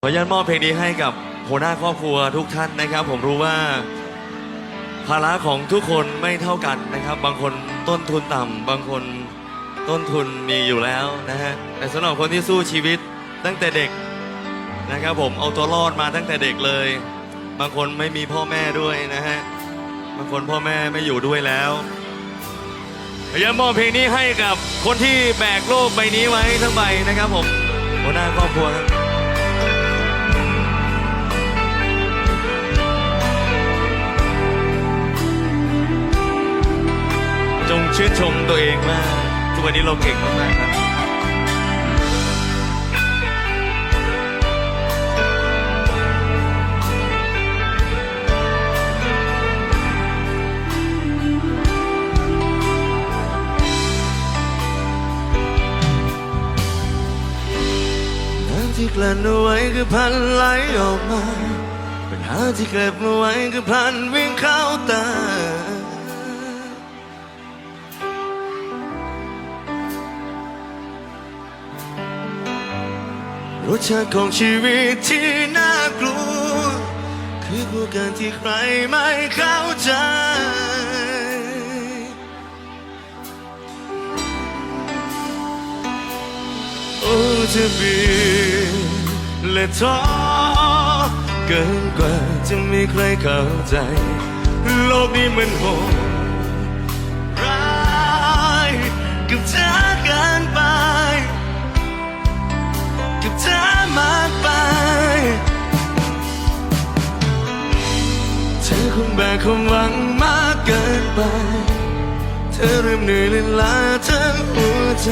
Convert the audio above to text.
ออนุญาตมอบเพลงนี้ให้กับหัวหน้าครอบครัวทุกท่านนะครับ ผมรู้ว่า ภาระของทุกคนไม่เท่ากันนะครับ บางคนต้นทุนต่ำบางคนต้นทุนมีอยู่แล้วนะฮะแต่สำหรับคนที่สู้ชีวิตตั้งแต่เด็กนะครับ ผมเอาตัวรอดมาตั้งแต่เด็กเลย บางคนไม่มีพ่อแม่ด้วยนะฮะบางคนพ่อแม่ไม่อยู่ด้วยแล้วพยายามมอบเพลงนี้ให้กับคนที่แบกโลกใบนี้ไว้ทั้งใบนะครับ ผมหัวหน้าครอบครัวครับ ชื่นชมตัวเองมาก ทุกวันนี้เราเก่งมากๆครับน้ำที่กลั่นเอาไว้คือพันไหลออกมา ปัญหาที่เก็บเอาไว้คือพันวิ่งเข้าตา รสชาติของชีวิตที่น่ากลัว คือผู้การที่ใครไม่เข้าใจ โอ้จะบีและท้อเกินกว่าจะมีใครเข้าใจ โลกนี้มันโหด อคงแบกความหวังมากเกินไป เธอเริ่มเหนื่อยและล้าทั้งหัวใจ